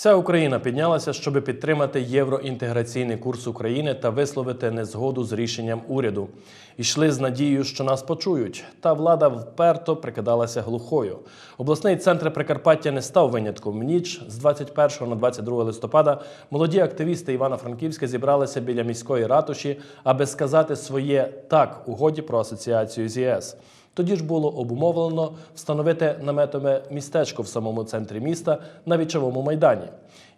Вся Україна піднялася, щоб підтримати євроінтеграційний курс України та висловити незгоду з рішенням уряду. Ішли з надією, що нас почують. Та влада вперто прикидалася глухою. Обласний центр Прикарпаття не став винятком. Ніч з 21 на 22 листопада молоді активісти Івано-Франківська зібралися біля міської ратуші, аби сказати своє так угоді про асоціацію з ЄС. Тоді ж було обумовлено встановити наметове містечко в самому центрі міста на вічовому майдані.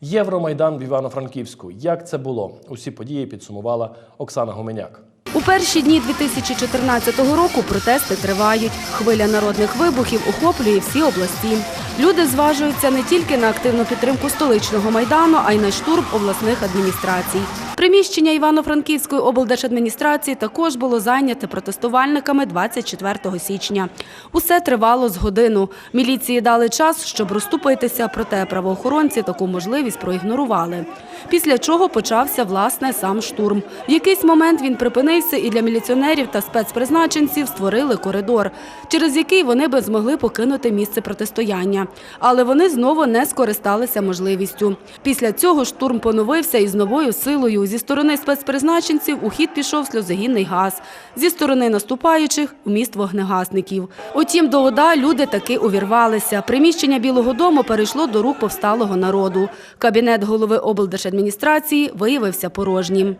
Євромайдан в Івано-Франківську. Як це було? Усі події підсумувала Оксана Гуменяк. У перші дні 2014 року протести тривають. Хвиля народних вибухів охоплює всі області. Люди зважуються не тільки на активну підтримку столичного майдану, а й на штурм обласних адміністрацій. Приміщення Івано-Франківської облдержадміністрації також було зайняте протестувальниками 24 січня. Усе тривало з годину. Міліції дали час, щоб розступитися, проте правоохоронці таку можливість проігнорували. Після чого почався власне сам штурм. В якийсь момент він припинився, і для міліціонерів та спецпризначенців створили коридор, через який вони би змогли покинути місце протистояння. Але вони знову не скористалися можливістю. Після цього штурм поновився із новою силою. Зі сторони спецпризначенців у хід пішов сльозогінний газ, зі сторони наступаючих вміст вогнегасників. Утім, до ОДА люди таки увірвалися. Приміщення Білого дому перейшло до рук повсталого народу. Кабінет голови облдержадміністрації виявився порожнім.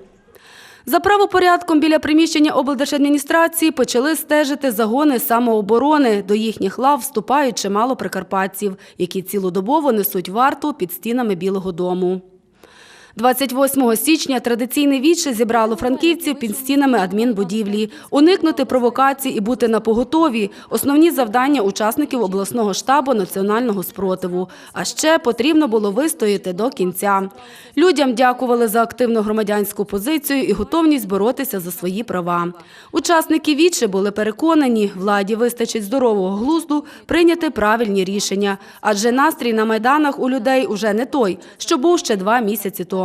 За правопорядком біля приміщення облдержадміністрації почали стежити загони самооборони. До їхніх лав вступають чимало прикарпатців, які цілодобово несуть варту під стінами Білого дому. 28 січня традиційне віче зібрало франківців під стінами адмінбудівлі. Уникнути провокацій і бути на поготові – основні завдання учасників обласного штабу національного спротиву. А ще потрібно було вистояти до кінця. Людям дякували за активну громадянську позицію і готовність боротися за свої права. Учасники віче були переконані, владі вистачить здорового глузду прийняти правильні рішення, адже настрій на майданах у людей уже не той, що був ще два місяці тому.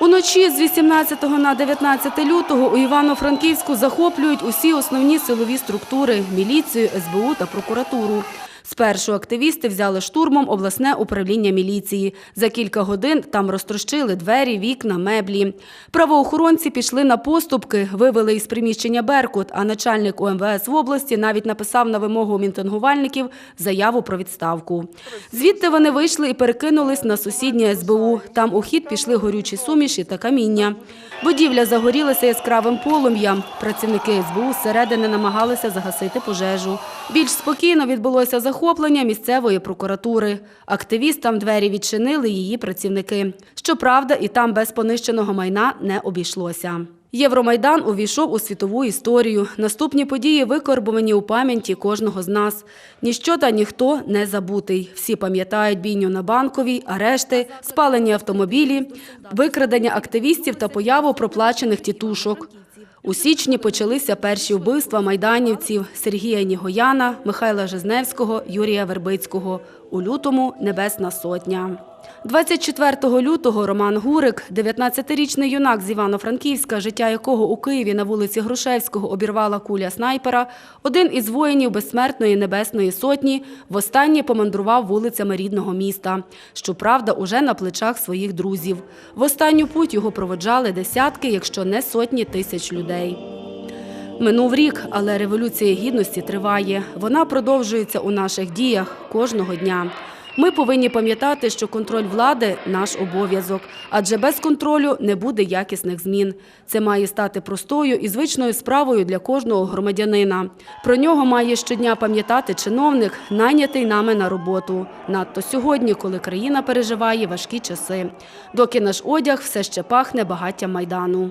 Уночі з 18 на 19 лютого у Івано-Франківську захоплюють усі основні силові структури – міліцію, СБУ та прокуратуру. Спершу активісти взяли штурмом обласне управління міліції. За кілька годин там розтрощили двері, вікна, меблі. Правоохоронці пішли на поступки, вивели із приміщення Беркут, а начальник УМВС в області навіть написав на вимогу мітингувальників заяву про відставку. Звідти вони вийшли і перекинулись на сусіднє СБУ. Там у хід пішли горючі суміші та каміння. Будівля загорілася яскравим полум'ям. Працівники СБУ зсередини намагалися загасити пожежу. Більш спокійно відбулося захоплення місцевої прокуратури. Активістам двері відчинили її працівники. Щоправда, і там без понищеного майна не обійшлося. Євромайдан увійшов у світову історію. Наступні події викорбовані у пам'яті кожного з нас. Ніщо та ніхто не забутий. Всі пам'ятають бійню на банковій, арешти, спалені автомобілі, викрадення активістів та появу проплачених тітушок. У січні почалися перші вбивства майданівців Сергія Нігояна, Михайла Жизневського, Юрія Вербицького. У лютому Небесна Сотня. 24 лютого Роман Гурик, 19-річний юнак з Івано-Франківська, життя якого у Києві на вулиці Грушевського обірвала куля снайпера, один із воїнів безсмертної Небесної Сотні, востаннє помандрував вулицями рідного міста. Щоправда, уже на плечах своїх друзів. В останню путь його проводжали десятки, якщо не сотні тисяч людей. Минув рік, але революція гідності триває. Вона продовжується у наших діях кожного дня. Ми повинні пам'ятати, що контроль влади наш обов'язок, адже без контролю не буде якісних змін. Це має стати простою і звичною справою для кожного громадянина. Про нього має щодня пам'ятати чиновник, найнятий нами на роботу. Надто сьогодні, коли країна переживає важкі часи, доки наш одяг все ще пахне багаттям майдану.